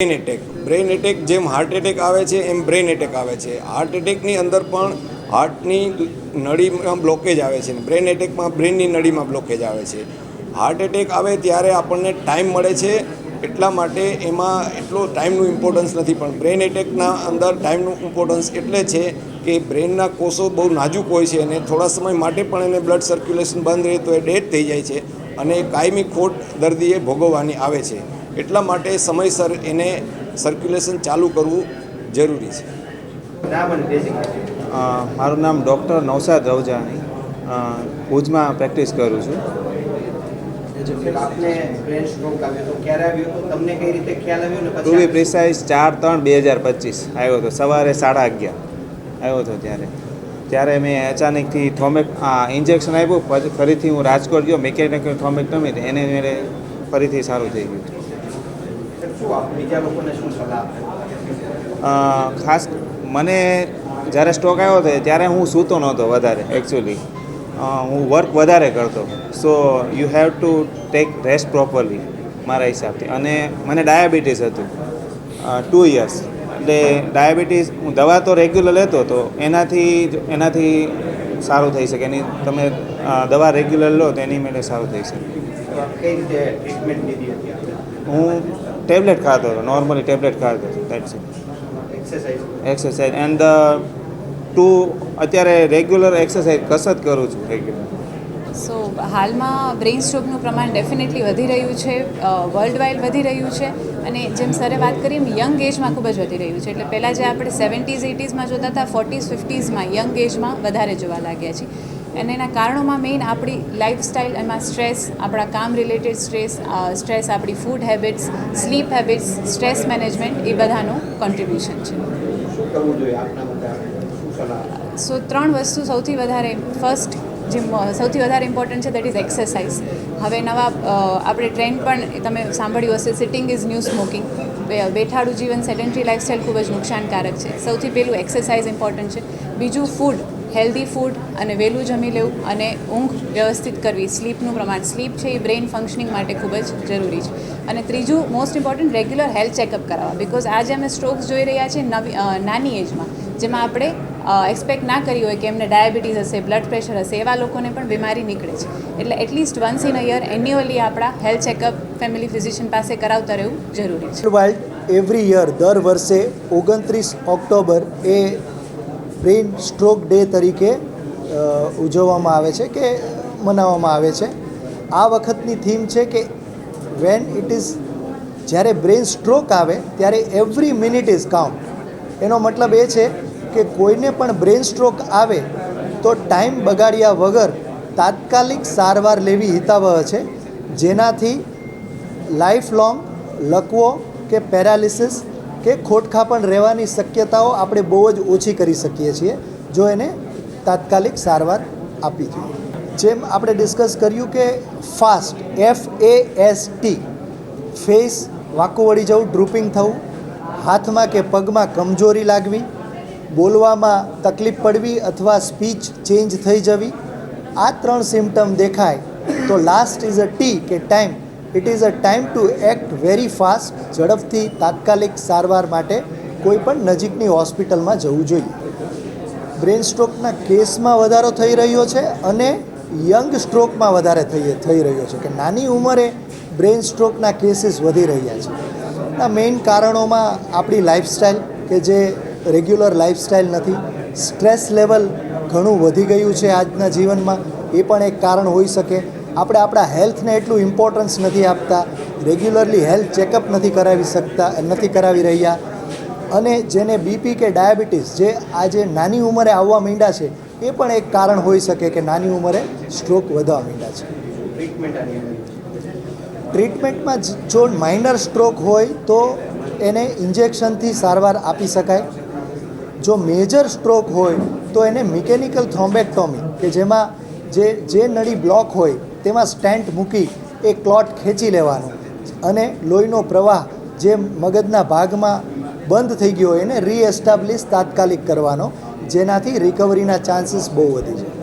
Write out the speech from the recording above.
Brain attack brain attack જેમ heart attack આવે છે, એમ બ્રેન એટેક આવે છે. હાર્ટ એટેકની અંદર પણ હાર્ટની નળીમાં બ્લોકેજ આવે છે બ્રેન એટેકમાં બ્રેનની નળીમાં બ્લોકેજ આવે છે. હાર્ટ એટેક આવે ત્યારે આપણને ટાઈમ મળે છે, એટલા માટે એમાં એટલો ટાઈમનું ઇમ્પોર્ટન્સ નથી, પણ બ્રેન એટેકના અંદર ટાઈમનું ઇમ્પોર્ટન્સ એટલે છે કે બ્રેનના કોષો બહુ નાજુક હોય છે અને થોડા સમય માટે પણ એને બ્લડ સર્ક્યુલેશન બંધ રહે તો એ ડેડ થઈ જાય છે અને કાયમી ખોટ દર્દીએ ભોગવવાની આવે છે. એટલા માટે સમયસર એને સર્ક્યુલેશન ચાલુ કરવું જરૂરી છે. મારું નામ ડૉક્ટર નવસાદ રવજાની ભુજમાં પ્રેક્ટિસ કરું છું. ટુ બી પ્રિસાઇઝ ચાર ત્રણ બે હજાર પચીસ આવ્યો હતો સવારે સાડા અગિયાર આવ્યો હતો ત્યારે. ત્યારે મેં અચાનકથી થોમેક ઇન્જેક્શન આપ્યું પછી ફરીથી હું રાજકોટ ગયો મિકેનિકલ થોમેક્ટમી એને મેળે ફરીથી સારું થઈ ગયું. શું આપ બીજા લોકોને શું સલાહ આપે ખાસ મને જ્યારે સ્ટોક આવ્યો હતો ત્યારે હું સૂતો નહોતો વધારે એકચ્યુઅલી હું વર્ક વધારે કરતો. So you have to take rest properly મારા હિસાબથી. અને મને ડાયાબિટીસ હતું. ટુ યર્સ એટલે ડાયાબિટીસ હું દવા તો રેગ્યુલર લેતો હતો એનાથી એનાથી સારું થઈ શકે. એની તમે દવા રેગ્યુલર લો તો એની માટે સારું થઈ શકે. કઈ રીતે ટ્રીટમેન્ટ લીધી હતી હું ટેબ્લેટ ખાતો હતો નોર્મલી ટેબ્લેટ ખાતો હતો that's it exercise exercise and to અત્યારે રેગ્યુલર એક્સરસાઇઝ કસરત કરું છું રેગ્યુલર સો હાલમાં બ્રેઇન સ્ટ્રોકનું પ્રમાણ ડેફિનેટલી વધી રહ્યું છે વર્લ્ડ વાઇડ વધી રહ્યું છે અને જેમ સરે વાત કરી એમ યંગ એજમાં ખૂબ જ વધી રહ્યું છે. એટલે પહેલાં જે આપણે સેવન્ટીઝ એટીઝમાં જોતા હતા ફોર્ટીઝ ફિફ્ટીઝમાં યંગ એજમાં વધારે જોવા લાગ્યા છે અને એના કારણોમાં મેઇન આપણી લાઇફસ્ટાઇલ એમાં સ્ટ્રેસ આપણા કામ રિલેટેડ સ્ટ્રેસ સ્ટ્રેસ આપણી food habits sleep habits stress management એ બધાનું કોન્ટ્રીબ્યુશન છે? સો ત્રણ વસ્તુ સૌથી વધારે ફર્સ્ટ જે સૌથી વધારે ઇમ્પોર્ટન્ટ છે દેટ ઇઝ એક્સરસાઇઝ હવે નવા આપણે ટ્રેન્ડ પણ તમે સાંભળ્યું હશે સિટિંગ ઇઝ ન્યૂ સ્મોકિંગ બેઠાડું જીવન સેડેન્ટરી લાઇફસ્ટાઇલ ખૂબ જ નુકસાનકારક છે. સૌથી પહેલું એક્સરસાઇઝ ઇમ્પોર્ટન્ટ છે. બીજું ફૂડ હેલ્ધી ફૂડ અને વહેલું જમી લેવું અને ઊંઘ વ્યવસ્થિત કરવી. સ્લીપનું પ્રમાણ. સ્લીપ છે એ બ્રેઇન ફંક્શનિંગ માટે ખૂબ જ જરૂરી છે. અને ત્રીજું most important regular health checkup કરાવવા. બિકોઝ આજે અમે સ્ટ્રોક્સ જોઈ રહ્યા છીએ નવી નાની એજમાં જેમાં આપણે એક્સપેક્ટ ના કરી હોય કે એમને ડાયાબિટીસ હશે બ્લડ પ્રેશર હશે, એવા લોકોને પણ બીમારી નીકળે છે. એટલે at least once in a year annually આપણા હેલ્થ ચેકઅપ ફેમિલી ફિઝિશિયન પાસે કરાવતા રહેવું જરૂરી છે. વાઇલ્ડ એવરી યર દર વર્ષે ઓગણત્રીસ ઓક્ટોબર એ બ્રેઇન સ્ટ્રોક ડે તરીકે ઉજવવામાં આવે છે કે મનાવવામાં આવે છે. આ વખતની થીમ છે કે વેન ઇટ ઇઝ જ્યારે બ્રેઇન સ્ટ્રોક આવે, ત્યારે એવરી મિનિટ ઇઝ કાઉન્ટ એનો મતલબ એ છે કે કોઈને પણ બ્રેઇન સ્ટ્રોક આવે, તો ટાઈમ બગાડ્યા વગર તાત્કાલિક સારવાર લેવી હિતાવહ છે. જેનાથી લાઈફ લોંગ લકવો કે પેરાલિસિસ કે ખોટખાપણ રહેવાની શક્યતાઓ આપણે બહુ જ ઓછી કરી શકીએ છીએ, જો એને તાત્કાલિક સારવાર આપી જોઈએ. જેમ આપણે ડિસ્કસ કર્યું કે FAST F A S T face વાંકું વળી જવું ડ્રુપિંગ થવું, હાથમાં કે પગમાં કમજોરી લાગવી, બોલવામાં તકલીફ પડવી અથવા સ્પીચ ચેન્જ થઈ જવી, આ ત્રણ સિમ્ટમ દેખાય તો લાસ્ટ ઇઝ અ ટી કે time it is a time to act very fast ઝડપથી, તાત્કાલિક સારવાર માટે કોઈ પણ નજીકની હોસ્પિટલમાં જવું જોઈએ. બ્રેન સ્ટ્રોકના કેસમાં વધારો થઈ રહ્યો છે અને યંગ સ્ટ્રોકમાં વધારે થઈ થઈ રહ્યો છે કે નાની ઉંમરે બ્રેન સ્ટ્રોકના કેસીસ વધી રહ્યા છે. આ મેઇન કારણોમાં આપણી લાઈફસ્ટાઈલ કે જે રેગ્યુલર લાઈફસ્ટાઈલ નથી સ્ટ્રેસ લેવલ ઘણું વધી ગયું છે આજના જીવનમાં. એ પણ એક કારણ હોઈ શકે. આપણે આપણા હેલ્થને એટલું ઇમ્પોર્ટન્સ નથી આપતા રેગ્યુલરલી હેલ્થ ચેકઅપ નથી કરાવી શકતા નથી કરાવી રહ્યા. અને જેને બીપી કે ડાયાબિટીસ જે આજે નાની ઉંમરે આવવા માંડ્યા છે એ પણ એક કારણ હોઈ શકે કે નાની ઉંમરે સ્ટ્રોક વધવા માંડ્યા છે. ટ્રીટમેન્ટમાં જો માઇનર સ્ટ્રોક હોય તો એને ઇન્જેક્શનથી સારવાર આપી શકાય. જો મેજર સ્ટ્રોક હોય તો એને મિકેનિકલ થ્રોમ્બેક્ટોમી કે જેમાં જે જે નળી બ્લોક હોય તેમાં સ્ટેન્ટ મૂકી એ ક્લોટ ખેંચી લેવાનો. અને લોહીનો પ્રવાહ જે મગજના ભાગમાં બંધ થઈ ગયો એને રીએસ્ટાબ્લિશ તાત્કાલિક કરવાનો. જેનાથી રિકવરીના ચાન્સીસ બહુ વધી જાય.